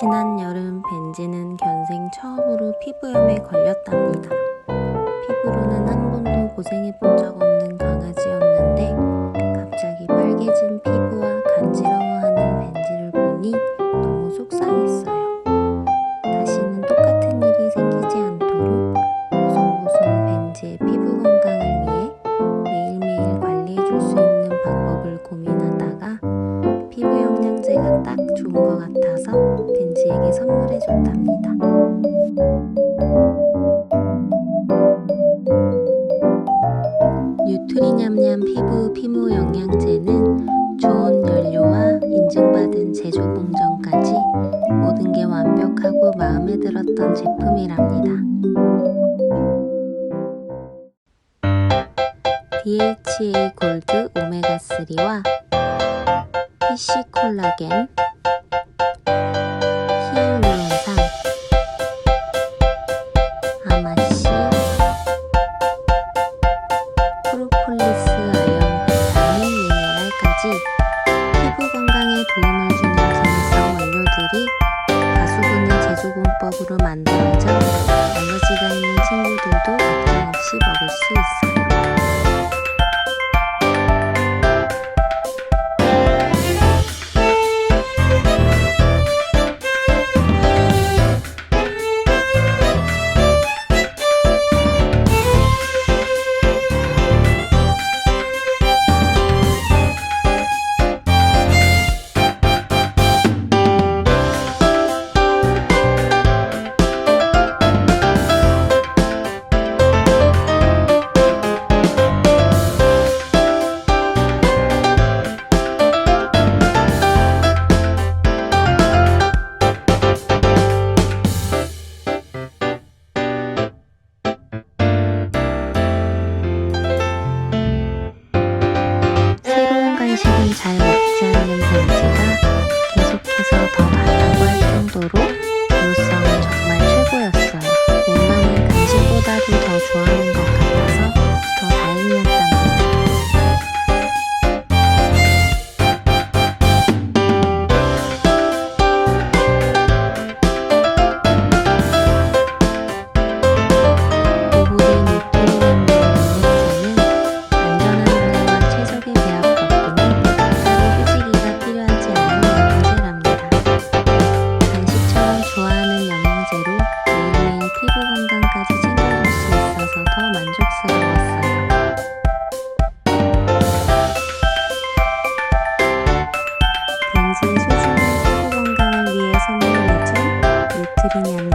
지난 여름 벤지는 견생 처음으로 피부염에 걸렸답니다. 피부로는 한 번도 고생해 본 적 없는 강아지였는데 갑자기 빨개진 피부와 간지러워하는 벤지를 보니 너무 속상했어요. 다시는 똑같은 일이 생기지 않도록 보송보송 벤지의 피부 건강을 위해 매일매일 관리해 줄 수 있는 방법을 고민하다가 피부 영양제가 딱 좋은 것 같아서 벤지에게 선물해 줬답니다. 뉴트리냠냠 피부 피부 영양제는 좋은 연료와 인증받은 제조 공정까지 모든 게 완벽하고 마음에 들었던 제품이랍니다. DHA 골드 오메가 3와 PC 콜라겐, 없이 간식 벤지의 소